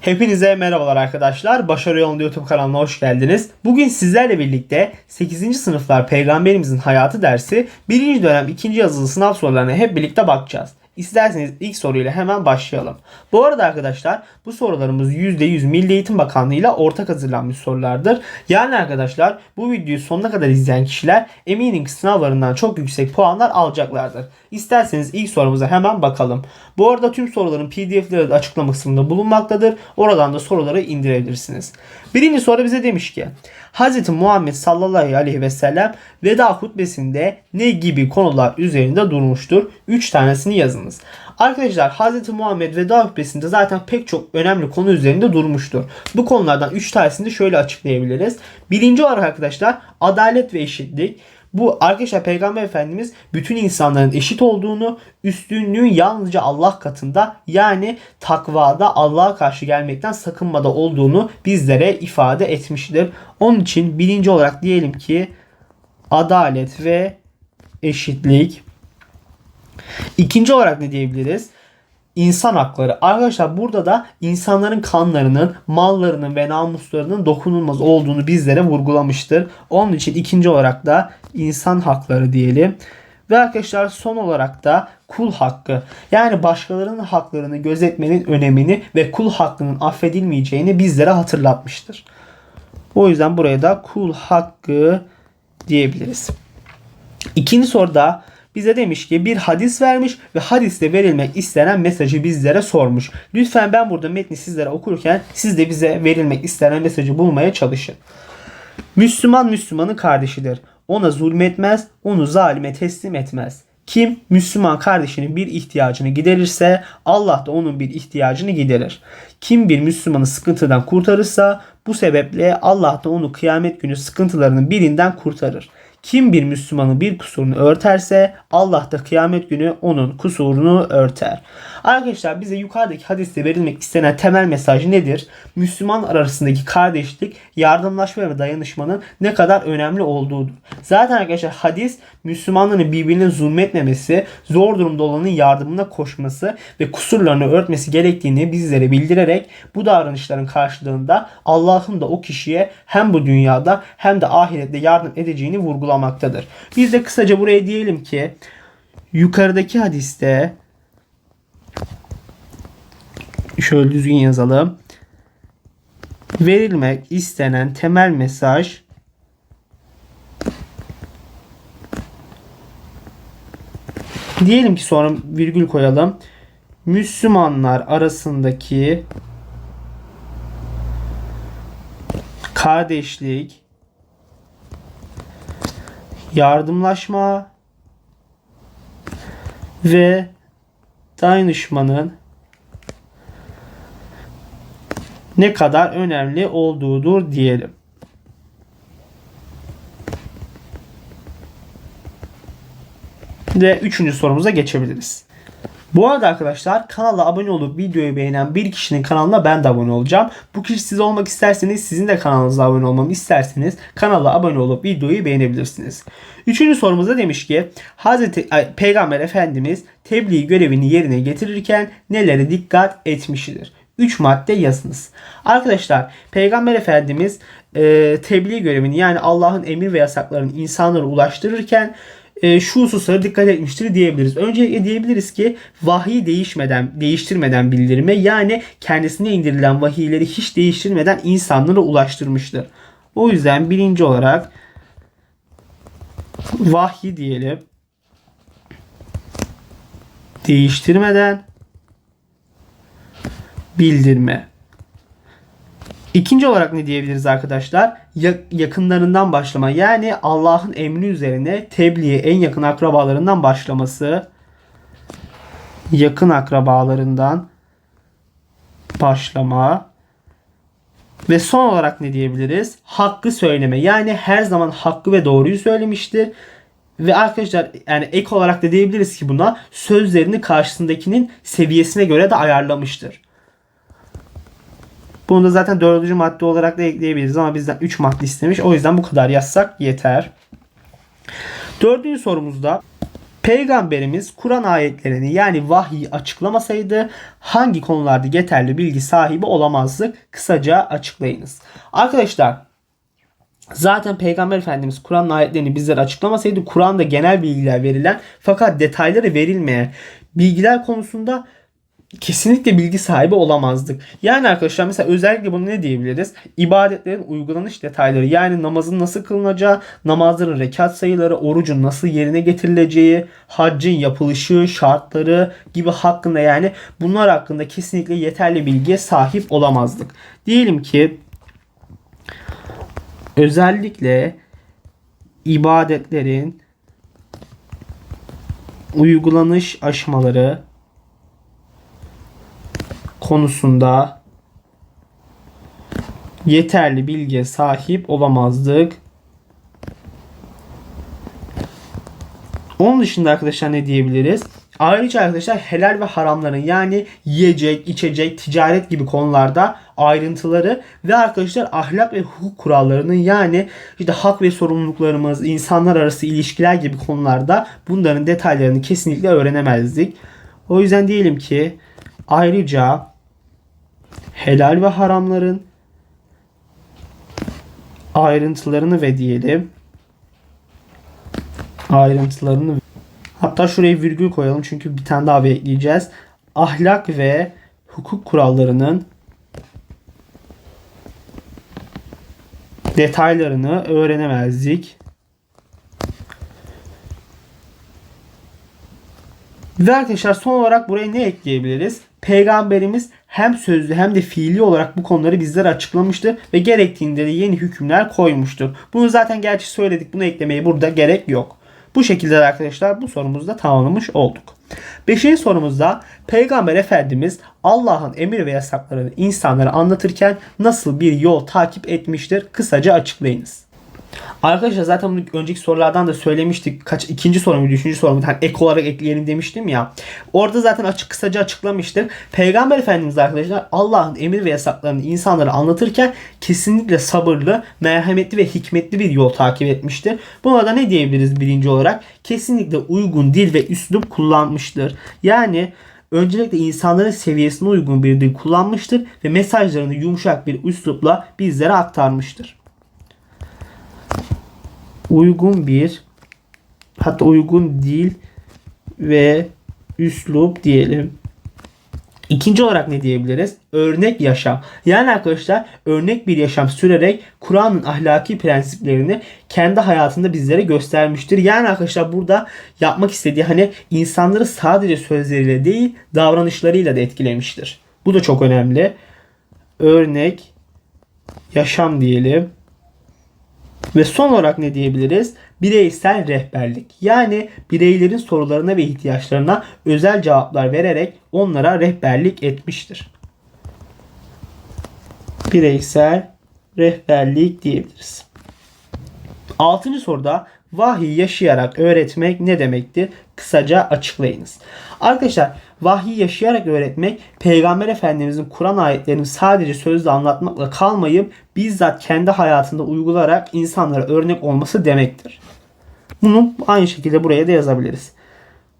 Hepinize merhabalar arkadaşlar. Başarı Yolunda YouTube kanalına hoş geldiniz. Bugün sizlerle birlikte 8. sınıflar Peygamberimizin Hayatı dersi 1. dönem 2. yazılı sınav sorularına hep birlikte bakacağız. İsterseniz ilk soruyla hemen başlayalım. Bu arada arkadaşlar bu sorularımız %100 Milli Eğitim Bakanlığı ile ortak hazırlanmış sorulardır. Yani arkadaşlar bu videoyu sonuna kadar izleyen kişiler eminim ki sınavlarından çok yüksek puanlar alacaklardır. İsterseniz ilk sorumuza hemen bakalım. Bu arada tüm soruların pdf'leri de açıklama kısmında bulunmaktadır. Oradan da soruları indirebilirsiniz. Birinci soru bize demiş ki Hz. Muhammed sallallahu aleyhi ve sellem veda hutbesinde ne gibi konular üzerinde durmuştur? 3 tanesini yazınız. Arkadaşlar Hz. Muhammed veda hutbesinde zaten pek çok önemli konu üzerinde durmuştur. Bu konulardan 3 tanesini şöyle açıklayabiliriz. Birinci olarak arkadaşlar adalet ve eşitlik. Bu arkadaşlar Peygamber Efendimiz bütün insanların eşit olduğunu, üstünlüğün yalnızca Allah katında yani takvada Allah'a karşı gelmekten sakınmada olduğunu bizlere ifade etmiştir. Onun için birinci olarak diyelim ki adalet ve eşitlik. İkinci olarak ne diyebiliriz? İnsan hakları. Arkadaşlar burada da insanların kanlarının, mallarının ve namuslarının dokunulmaz olduğunu bizlere vurgulamıştır. Onun için ikinci olarak da insan hakları diyelim. Ve arkadaşlar son olarak da kul hakkı. Yani başkalarının haklarını gözetmenin önemini ve kul hakkının affedilmeyeceğini bizlere hatırlatmıştır. O yüzden buraya da kul hakkı diyebiliriz. İkinci soruda bize demiş ki bir hadis vermiş ve hadiste verilmek istenen mesajı bizlere sormuş. Lütfen ben burada metni sizlere okurken siz de bize verilmek istenen mesajı bulmaya çalışın. Müslüman Müslümanın kardeşidir. Ona zulmetmez, onu zalime teslim etmez. Kim Müslüman kardeşinin bir ihtiyacını giderirse Allah da onun bir ihtiyacını giderir. Kim bir Müslümanı sıkıntıdan kurtarırsa bu sebeple Allah da onu kıyamet günü sıkıntılarının birinden kurtarır. Kim bir Müslümanın bir kusurunu örterse Allah da kıyamet günü onun kusurunu örter. Arkadaşlar bize yukarıdaki hadiste verilmek istenen temel mesaj nedir? Müslüman arasındaki kardeşlik, yardımlaşma ve dayanışmanın ne kadar önemli olduğudur. Zaten arkadaşlar hadis Müslümanların birbirine zulmetmemesi, zor durumda olanın yardımına koşması ve kusurlarını örtmesi gerektiğini bizlere bildirerek bu davranışların karşılığında Allah'ın da o kişiye hem bu dünyada hem de ahirette yardım edeceğini vurgulamaktadır. Biz de kısaca buraya diyelim ki yukarıdaki hadiste şöyle düzgün yazalım. Verilmek istenen temel mesaj diyelim ki sonra virgül koyalım. Müslümanlar arasındaki kardeşlik, yardımlaşma ve dayanışmanın ne kadar önemli olduğudur diyelim. Ve üçüncü sorumuza geçebiliriz. Bu arada arkadaşlar kanala abone olup videoyu beğenen bir kişinin kanalına ben de abone olacağım. Bu kişi siz olmak isterseniz sizin de kanalınıza abone olmamı isterseniz kanala abone olup videoyu beğenebilirsiniz. Üçüncü sorumuzda demiş ki Hz. Peygamber Efendimiz tebliğ görevini yerine getirirken nelere dikkat etmiştir? 3 madde yazınız. Arkadaşlar Peygamber Efendimiz e, tebliğ görevini yani Allah'ın emir ve yasaklarını insanlara ulaştırırken e, şu hususlara dikkat etmiştir diyebiliriz. Öncelikle diyebiliriz ki vahyi değişmeden, değiştirmeden bildirme yani kendisine indirilen vahiyleri hiç değiştirmeden insanlara ulaştırmıştır. O yüzden birinci olarak vahyi diyelim değiştirmeden bildirme. İkinci olarak ne diyebiliriz arkadaşlar? yakınlarından başlama. Yani Allah'ın emri üzerine tebliğe en yakın akrabalarından başlaması. Yakın akrabalarından başlama. Ve son olarak ne diyebiliriz? Hakkı söyleme. Yani her zaman hakkı ve doğruyu söylemiştir. Ve arkadaşlar yani ek olarak da diyebiliriz ki buna sözlerini karşısındakinin seviyesine göre de ayarlamıştır. Bunu da zaten dördüncü madde olarak da ekleyebiliriz ama bizden 3 madde istemiş. O yüzden bu kadar yazsak yeter. Dördüncü sorumuzda Peygamberimiz Kur'an ayetlerini yani vahyi açıklamasaydı hangi konularda yeterli bilgi sahibi olamazdık? Kısaca açıklayınız. Arkadaşlar Zaten Peygamber Efendimiz Kur'an ayetlerini bizlere açıklamasaydı Kur'an'da genel bilgiler verilen fakat detayları verilmeyen bilgiler konusunda kesinlikle bilgi sahibi olamazdık. Yani arkadaşlar mesela özellikle bunu ne diyebiliriz? İbadetlerin uygulanış detayları yani namazın nasıl kılınacağı, namazların rekat sayıları, orucun nasıl yerine getirileceği, haccın yapılışı, şartları gibi hakkında yani bunlar hakkında kesinlikle yeterli bilgiye sahip olamazdık. Diyelim ki özellikle ibadetlerin uygulanış aşamaları konusunda yeterli bilgiye sahip olamazdık. Onun dışında arkadaşlar ne diyebiliriz? Ayrıca arkadaşlar helal ve haramların yani yiyecek, içecek, ticaret gibi konularda ayrıntıları ve arkadaşlar ahlak ve hukuk kurallarının yani işte hak ve sorumluluklarımız, insanlar arası ilişkiler gibi konularda bunların detaylarını kesinlikle öğrenemezdik. O yüzden diyelim ki ayrıca helal ve haramların ayrıntılarını ve diyelim ayrıntılarını hatta şuraya virgül koyalım çünkü bir tane daha ekleyeceğiz. Ahlak ve hukuk kurallarının detaylarını öğrenemezdik. Ve arkadaşlar son olarak buraya ne ekleyebiliriz? Peygamberimiz hem sözlü hem de fiili olarak bu konuları bizlere açıklamıştır ve gerektiğinde de yeni hükümler koymuştur. Bunu zaten gerçi söyledik. Bunu eklemeye burada gerek yok. Bu şekilde de arkadaşlar bu sorumuzu da tamamlamış olduk. Beşinci sorumuzda Peygamber Efendimiz Allah'ın emir ve yasaklarını insanlara anlatırken nasıl bir yol takip etmiştir? Kısaca açıklayınız. Arkadaşlar zaten bunu önceki sorulardan da söylemiştik. Kaç ikinci soru muydu, üçüncü soru muydu? Hani ek olarak ekleyelim demiştim ya. Orada zaten açık kısaca açıklamıştık. Peygamber Efendimiz arkadaşlar Allah'ın emir ve yasaklarını insanlara anlatırken kesinlikle sabırlı, merhametli ve hikmetli bir yol takip etmiştir. Buna da ne diyebiliriz birinci olarak? Kesinlikle uygun dil ve üslup kullanmıştır. Yani öncelikle insanların seviyesine uygun bir dil kullanmıştır ve mesajlarını yumuşak bir üslupla bizlere aktarmıştır uygun bir hatta uygun dil ve üslup diyelim. İkinci olarak ne diyebiliriz? Örnek yaşam. Yani arkadaşlar örnek bir yaşam sürerek Kur'an'ın ahlaki prensiplerini kendi hayatında bizlere göstermiştir. Yani arkadaşlar burada yapmak istediği hani insanları sadece sözleriyle değil davranışlarıyla da etkilemiştir. Bu da çok önemli. Örnek yaşam diyelim. Ve son olarak ne diyebiliriz? Bireysel rehberlik. Yani bireylerin sorularına ve ihtiyaçlarına özel cevaplar vererek onlara rehberlik etmiştir. Bireysel rehberlik diyebiliriz. Altıncı soruda vahiy yaşayarak öğretmek ne demektir? Kısaca açıklayınız. Arkadaşlar vahiy yaşayarak öğretmek Peygamber Efendimizin Kur'an ayetlerini sadece sözle anlatmakla kalmayıp bizzat kendi hayatında uygularak insanlara örnek olması demektir. Bunu aynı şekilde buraya da yazabiliriz.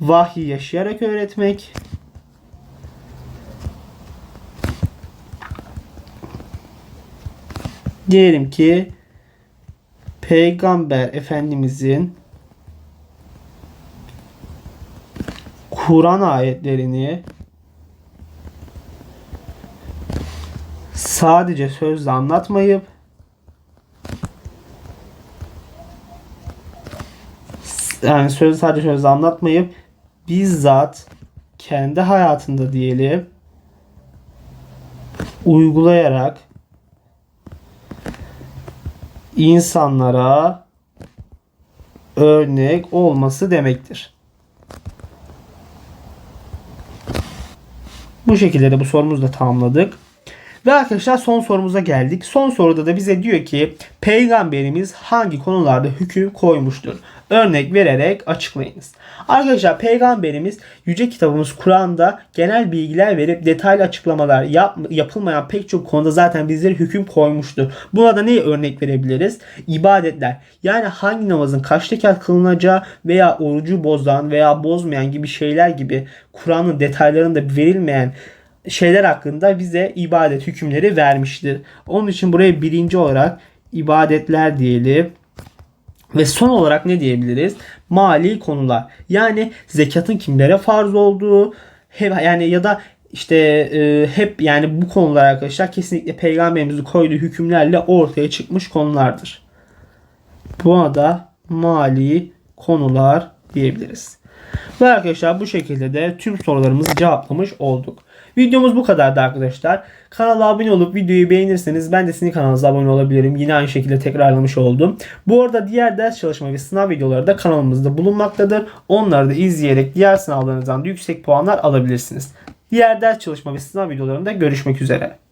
Vahiy yaşayarak öğretmek diyelim ki Peygamber Efendimizin Kur'an ayetlerini sadece sözle anlatmayıp yani söz sadece sözle anlatmayıp bizzat kendi hayatında diyelim uygulayarak insanlara örnek olması demektir. Bu şekilde de bu sorumuzu da tamamladık. Ve arkadaşlar son sorumuza geldik. Son soruda da bize diyor ki peygamberimiz hangi konularda hüküm koymuştur? Örnek vererek açıklayınız. Arkadaşlar peygamberimiz yüce kitabımız Kur'an'da genel bilgiler verip detaylı açıklamalar yap, yapılmayan pek çok konuda zaten bizlere hüküm koymuştur. Buna da ne örnek verebiliriz? İbadetler. Yani hangi namazın kaç rekat kılınacağı veya orucu bozan veya bozmayan gibi şeyler gibi Kur'an'ın detaylarında verilmeyen şeyler hakkında bize ibadet hükümleri vermiştir. Onun için buraya birinci olarak ibadetler diyelim. Ve son olarak ne diyebiliriz? Mali konular. Yani zekatın kimlere farz olduğu yani ya da işte e, hep yani bu konular arkadaşlar kesinlikle peygamberimizin koyduğu hükümlerle ortaya çıkmış konulardır. Buna da mali konular diyebiliriz. Ve arkadaşlar bu şekilde de tüm sorularımızı cevaplamış olduk. Videomuz bu kadardı arkadaşlar. Kanala abone olup videoyu beğenirseniz ben de sizin kanalınıza abone olabilirim. Yine aynı şekilde tekrarlamış oldum. Bu arada diğer ders çalışma ve sınav videoları da kanalımızda bulunmaktadır. Onları da izleyerek diğer sınavlarınızdan da yüksek puanlar alabilirsiniz. Diğer ders çalışma ve sınav videolarında görüşmek üzere.